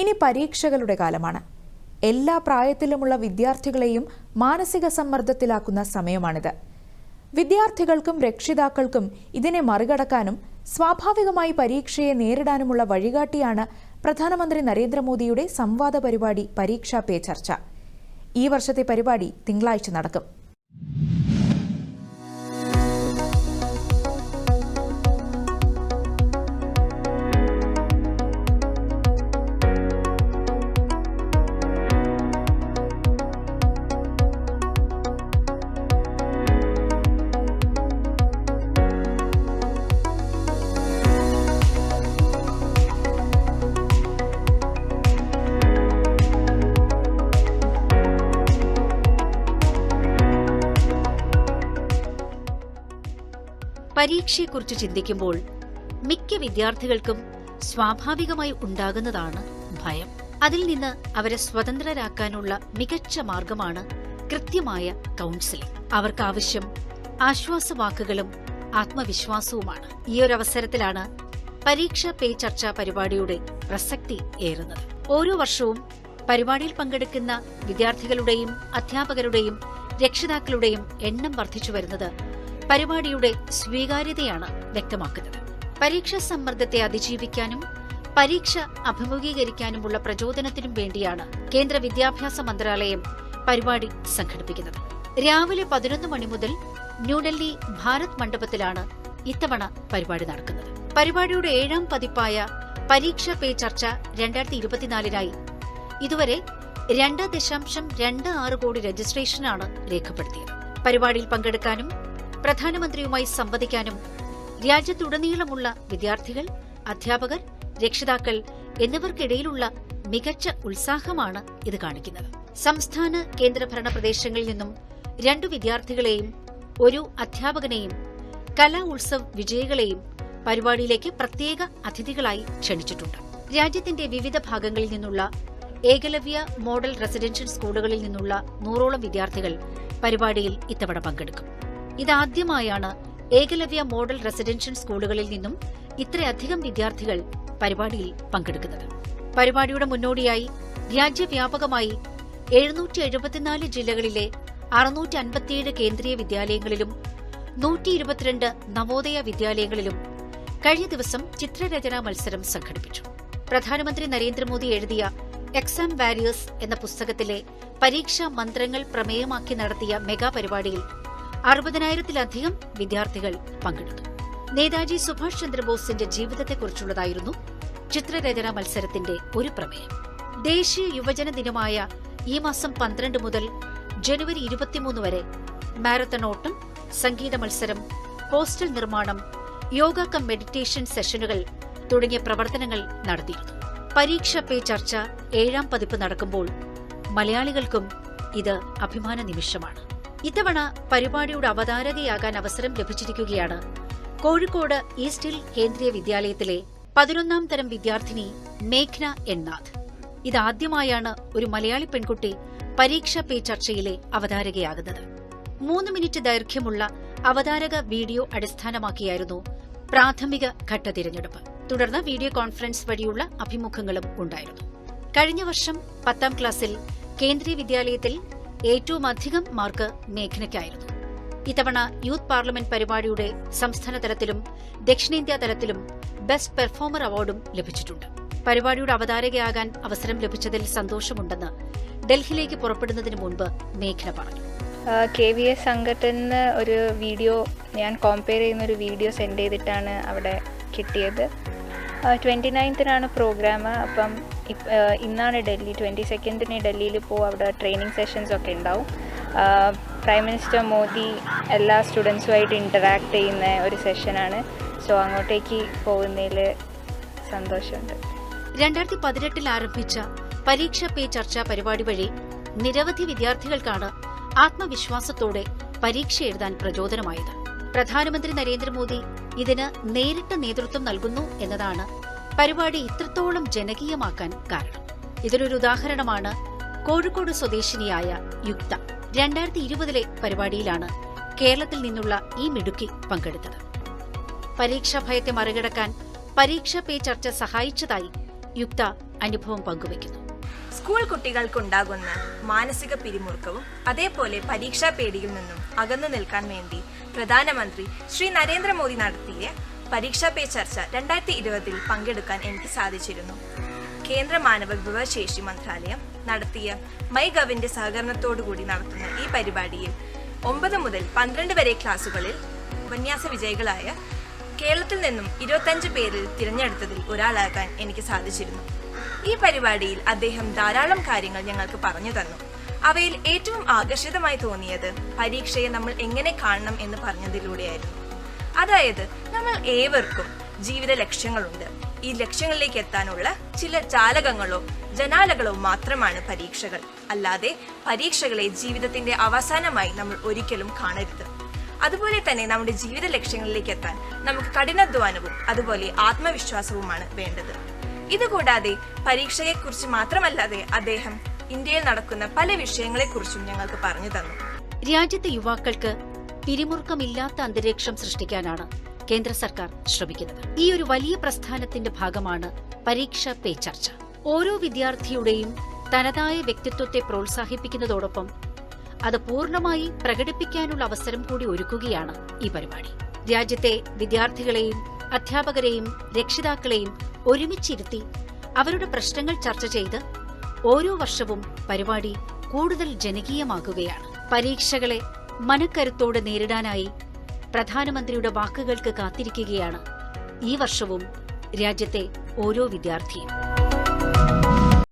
ഇനി പരീക്ഷകളുടെ കാലമാണ്. എല്ലാ പ്രായത്തിലുമുള്ള വിദ്യാർത്ഥികളെയും മാനസിക സമ്മർദ്ദത്തിലാക്കുന്ന സമയമാണിത്. വിദ്യാർത്ഥികൾക്കും രക്ഷിതാക്കൾക്കും ഇതിനെ മറികടക്കാനും സ്വാഭാവികമായി പരീക്ഷയെ നേരിടാനുമുള്ള വഴികാട്ടിയാണ് പ്രധാനമന്ത്രി നരേന്ദ്രമോദിയുടെ സംവാദ പരിപാടി പരീക്ഷാ പേ ചർച്ച. ഈ വർഷത്തെ പരിപാടി തിങ്കളാഴ്ച നടക്കും. പരീക്ഷയെക്കുറിച്ച് ചിന്തിക്കുമ്പോൾ മിക്ക വിദ്യാർത്ഥികൾക്കും സ്വാഭാവികമായി ഉണ്ടാകുന്നതാണ് ഭയം. അതിൽ നിന്ന് അവരെ സ്വതന്ത്രരാക്കാനുള്ള മികച്ച മാർഗമാണ് കൃത്യമായ കൗൺസിലിംഗ്. അവർക്ക് ആവശ്യം ആശ്വാസവാക്കുകളും ആത്മവിശ്വാസവുമാണ്. ഈ ഒരു അവസരത്തിലാണ് പരീക്ഷ പേ ചർച്ച പരിപാടിയുടെ പ്രസക്തി ഏറുന്നത്. ഓരോ വർഷവും പരിപാടിയിൽ പങ്കെടുക്കുന്ന വിദ്യാർത്ഥികളുടെയും അധ്യാപകരുടെയും രക്ഷിതാക്കളുടെയും എണ്ണം വർദ്ധിച്ചു വരുന്നത് പരിപാടിയുടെ സ്വീകാര്യതയാണ് വ്യക്തമാക്കുന്നത്. പരീക്ഷാ സമ്മർദ്ദത്തെ അതിജീവിക്കാനും പരീക്ഷ അഭിമുഖീകരിക്കാനുമുള്ള പ്രചോദനത്തിനും വേണ്ടിയാണ് കേന്ദ്ര വിദ്യാഭ്യാസ മന്ത്രാലയം പരിപാടി സംഘടിപ്പിക്കുന്നത്. രാവിലെ പതിനൊന്ന് മണി മുതൽ ന്യൂഡൽഹി ഭാരത് മണ്ഡപത്തിലാണ് ഇത്തവണ പരിപാടി നടക്കുന്നത്. പരിപാടിയുടെ ഏഴാം പതിപ്പായ പരീക്ഷ പേ ചർച്ച രണ്ടായിരത്തി ഇരുപത്തിനാലിനായി ഇതുവരെ രണ്ട് ദശാംശം രണ്ട് ആറ് കോടി രജിസ്ട്രേഷനാണ് രേഖപ്പെടുത്തിയത്. പരിപാടിയിൽ പങ്കെടുക്കാനും പ്രധാനമന്ത്രിയുമായി സംവദിക്കാനും രാജ്യത്തുടനീളമുള്ള വിദ്യാർത്ഥികൾ അധ്യാപകർ രക്ഷിതാക്കൾ എന്നിവർക്കിടയിലുള്ള മികച്ച ഉത്സാഹമാണ് ഇത് കാണിക്കുന്നത്. സംസ്ഥാന കേന്ദ്രഭരണ പ്രദേശങ്ങളിൽ നിന്നും രണ്ടു വിദ്യാർത്ഥികളെയും ഒരു അധ്യാപകനെയും കലാ ഉത്സവ് വിജയികളെയും പരിപാടിയിലേക്ക് പ്രത്യേക അതിഥികളായി ക്ഷണിച്ചിട്ടുണ്ട്. രാജ്യത്തിന്റെ വിവിധ ഭാഗങ്ങളിൽ നിന്നുള്ള ഏകലവ്യ മോഡൽ റെസിഡൻഷ്യൽ സ്കൂളുകളിൽ നിന്നുള്ള നൂറോളം വിദ്യാർത്ഥികൾ പരിപാടിയിൽ ഇത്തവണ പങ്കെടുക്കും. ഇതാദ്യമായാണ് ഏകലവ്യ മോഡൽ റെസിഡൻഷ്യൽ സ്കൂളുകളിൽ നിന്നും ഇത്രയധികം വിദ്യാർത്ഥികൾ പരിപാടിയിൽ പങ്കെടുക്കുന്നത്. പരിപാടിയുടെ മുന്നോടിയായി രാജ്യവ്യാപകമായി എഴുന്നൂറ്റി എഴുപത്തിനാല് ജില്ലകളിലെ അറുന്നൂറ്റി അൻപത്തിയേഴ് കേന്ദ്രീയ വിദ്യാലയങ്ങളിലും നൂറ്റി ഇരുപത്തിരണ്ട് നവോദയ വിദ്യാലയങ്ങളിലും കഴിഞ്ഞ ദിവസം ചിത്രരചനാ മത്സരം സംഘടിപ്പിച്ചു. പ്രധാനമന്ത്രി നരേന്ദ്രമോദി എഴുതിയ എക്സാം വാരിയേഴ്സ് എന്ന പുസ്തകത്തിലെ പരീക്ഷാ മന്ത്രങ്ങൾ പ്രമേയമാക്കി നടത്തിയ മെഗാ പരിപാടിയിൽ അറുപതിനായിരത്തിലധികം വിദ്യാർത്ഥികൾ പങ്കെടുത്തു. നേതാജി സുഭാഷ് ചന്ദ്രബോസിന്റെ ജീവിതത്തെക്കുറിച്ചുള്ളതായിരുന്നു ചിത്രരചനാ മത്സരത്തിന്റെ ഒരു പ്രമേയം. ദേശീയ യുവജന ദിനമായ ഈ മാസം പന്ത്രണ്ട് മുതൽ ജനുവരി ഇരുപത്തിമൂന്ന് വരെ മാരത്തൺ ഓട്ടം സംഗീത മത്സരം ഹോസ്റ്റൽ നിർമ്മാണം യോഗ കം മെഡിറ്റേഷൻ സെഷനുകൾ തുടങ്ങിയ പ്രവർത്തനങ്ങൾ നടത്തിയിരുന്നു. പരീക്ഷ പേ ചർച്ച ഏഴാം പതിപ്പ് നടക്കുമ്പോൾ മലയാളികൾക്കും ഇത് അഭിമാന നിമിഷമാണ്. ഇത്തവണ പരിപാടിയുടെ അവതാരകയാകാൻ അവസരം ലഭിച്ചിരിക്കുകയാണ്. കോഴിക്കോട് ഈസ്റ്റിൽ കേന്ദ്രീയ വിദ്യാലയത്തിലെ പതിനൊന്നാം തരം വിദ്യാർത്ഥിനി മേഘ്ന എന്നാഥ് ഇതാദ്യമായാണ് ഒരു മലയാളി പെൺകുട്ടി പരീക്ഷ പേ ചർച്ചയിലെ അവതാരകയാകുന്നത്. മൂന്ന് മിനിറ്റ് ദൈർഘ്യമുള്ള അവതാരക വീഡിയോ അടിസ്ഥാനമാക്കിയായിരുന്നു പ്രാഥമിക ഘട്ട തിരഞ്ഞെടുപ്പ്. തുടർന്ന് വീഡിയോ കോൺഫറൻസ് വഴിയുള്ള അഭിമുഖങ്ങളും ഉണ്ടായിരുന്നു. കഴിഞ്ഞ വർഷം പത്താം ക്ലാസ്സിൽ കേന്ദ്രീയ വിദ്യാലയത്തിൽ ഏറ്റവും അധികം മാർക്ക് മേഘനയ്ക്കായിരുന്നു ഇത്തവണ യൂത്ത് പാർലമെന്റ് പരിപാടിയുടെ സംസ്ഥാന തലത്തിലും ദക്ഷിണേന്ത്യാ തലത്തിലും ബെസ്റ്റ് പെർഫോമർ അവാർഡും ലഭിച്ചിട്ടുണ്ട്. പരിപാടിയുടെ അവതാരകയാകാൻ അവസരം ലഭിച്ചതിൽ സന്തോഷമുണ്ടെന്ന് ഡൽഹിയിലേക്ക് പുറപ്പെടുന്നതിന് മുൻപ് മേഘന പറഞ്ഞു. കെ വി എസ് സംഘത്തിന് ഒരു വീഡിയോ ഞാൻ കോമ്പയർ ചെയ്യുന്ന ഒരു വീഡിയോ സെൻഡ് ചെയ്തിട്ടാണ് അവിടെ കിട്ടിയത്. ട്വന്റി നയൻത്തിനാണ് പ്രോഗ്രാം അപ്പം ഇന്നാണ് ഡൽഹി. ട്വന്റി സെക്കൻഡിന് ഡൽഹിയിൽ ഇപ്പോൾ അവിടെ ട്രെയിനിങ് സെഷൻസ് ഒക്കെ ഉണ്ടാവും. പ്രൈം മിനിസ്റ്റർ മോദി എല്ലാ സ്റ്റുഡൻസുമായിട്ട് ഇന്ററാക്ട് ചെയ്യുന്ന ഒരു സെഷനാണ് സോ അങ്ങോട്ടേക്ക് പോകുന്നതിൽ സന്തോഷമുണ്ട്. രണ്ടായിരത്തി പതിനെട്ടിൽ ആരംഭിച്ച പരീക്ഷ പേ ചർച്ച പരിപാടി വഴി നിരവധി വിദ്യാർത്ഥികൾക്കാണ് ആത്മവിശ്വാസത്തോടെ പരീക്ഷ എഴുതാൻ പ്രചോദനമായത്. പ്രധാനമന്ത്രി നരേന്ദ്രമോദി ഇതിന് നേരിട്ട് നേതൃത്വം നൽകുന്നു എന്നതാണ് പരിപാടി ഇത്രത്തോളം ജനകീയമാക്കാൻ കാരണം. ഇതിനൊരു ഉദാഹരണമാണ് കോഴിക്കോട് സ്വദേശിനിയായ യുക്ത. രണ്ടായിരത്തി ഇരുപതിലെ പരിപാടിയിലാണ് കേരളത്തിൽ നിന്നുള്ള ഈ മിടുക്കി പങ്കെടുത്തത്. പരീക്ഷാ ഭയത്തെ മറികടക്കാൻ പരീക്ഷാ പേ ചർച്ച സഹായിച്ചതായി യുക്ത അനുഭവം പങ്കുവയ്ക്കുന്നു. സ്കൂൾ കുട്ടികൾക്കുണ്ടാകുന്ന മാനസിക പിരിമുറുക്കവും അതേപോലെ പരീക്ഷാ പേടിയിൽ നിന്നും അകന്നു നിൽക്കാൻ വേണ്ടി പ്രധാനമന്ത്രി ശ്രീ നരേന്ദ്രമോദി നടത്തിയ പരീക്ഷാ പേ ചർച്ച രണ്ടായിരത്തി ഇരുപതിൽ പങ്കെടുക്കാൻ എനിക്ക് സാധിച്ചിരുന്നു. കേന്ദ്ര മാനവ വിഭവശേഷി മന്ത്രാലയം നടത്തിയ മൈ ഗവിന്റെ സഹകരണത്തോടുകൂടി നടത്തുന്ന ഈ പരിപാടിയിൽ ഒമ്പത് മുതൽ പന്ത്രണ്ട് വരെ ക്ലാസുകളിൽ ഉപന്യാസ വിജയികളായ കേരളത്തിൽ നിന്നും ഇരുപത്തഞ്ച് പേരിൽ തിരഞ്ഞെടുത്തതിൽ ഒരാളാകാൻ എനിക്ക് സാധിച്ചിരുന്നു. ഈ പരിപാടിയിൽ അദ്ദേഹം ധാരാളം കാര്യങ്ങൾ ഞങ്ങൾക്ക് പറഞ്ഞു തന്നു. അവയിൽ ഏറ്റവും ആകർഷിതമായി തോന്നിയത് പരീക്ഷയെ നമ്മൾ എങ്ങനെ കാണണം എന്ന് പറഞ്ഞതിലൂടെയായിരുന്നു. അതായത് നമ്മൾ ഏവർക്കും ജീവിത ലക്ഷ്യങ്ങളുണ്ട്. ഈ ലക്ഷ്യങ്ങളിലേക്ക് എത്താനുള്ള ചില ചാലകങ്ങളോ ജനാലകളോ മാത്രമാണ് പരീക്ഷകൾ. അല്ലാതെ പരീക്ഷകളെ ജീവിതത്തിന്റെ അവസാനമായി നമ്മൾ ഒരിക്കലും കാണരുത്. അതുപോലെ തന്നെ നമ്മുടെ ജീവിത ലക്ഷ്യങ്ങളിലേക്ക് എത്താൻ നമുക്ക് കഠിനാധ്വാനവും അതുപോലെ ആത്മവിശ്വാസവുമാണ് വേണ്ടത്. ഇതുകൂടാതെ പരീക്ഷയെക്കുറിച്ച് മാത്രമല്ലാതെ അദ്ദേഹം ഇന്ത്യയിൽ നടക്കുന്ന പല വിഷയങ്ങളെക്കുറിച്ചും ഞങ്ങൾക്ക് പറഞ്ഞു തന്നു. രാജ്യത്തെ യുവാക്കൾക്ക് പിരിമുറുക്കമില്ലാത്ത അന്തരീക്ഷം സൃഷ്ടിക്കാനാണ് കേന്ദ്ര സർക്കാർ ശ്രമിക്കുന്നത്. ഈ ഒരു വലിയ പ്രസ്ഥാനത്തിന്റെ ഭാഗമാണ് പരീക്ഷ പേ ചർച്ച. ഓരോ വിദ്യാർത്ഥിയുടെയും തനതായ വ്യക്തിത്വത്തെ പ്രോത്സാഹിപ്പിക്കുന്നതോടൊപ്പം അത് പൂർണമായി പ്രകടിപ്പിക്കാനുള്ള അവസരം കൂടി ഒരുക്കുകയാണ് ഈ പരിപാടി. രാജ്യത്തെ വിദ്യാർത്ഥികളെയും അധ്യാപകരെയും രക്ഷിതാക്കളെയും ഒരുമിച്ചിരുത്തി അവരുടെ പ്രശ്നങ്ങൾ ചർച്ച ചെയ്ത് ഓരോ വർഷവും പരിപാടി കൂടുതൽ ജനകീയമാകുകയാണ് പരീക്ഷകളെ മനക്കരുത്തോടെ നേരിടാനായി പ്രധാനമന്ത്രിയുടെ വാക്കുകൾക്ക് കാത്തിരിക്കുകയാണ് ഈ വർഷവും രാജ്യത്തെ ഓരോ വിദ്യാർത്ഥിയും.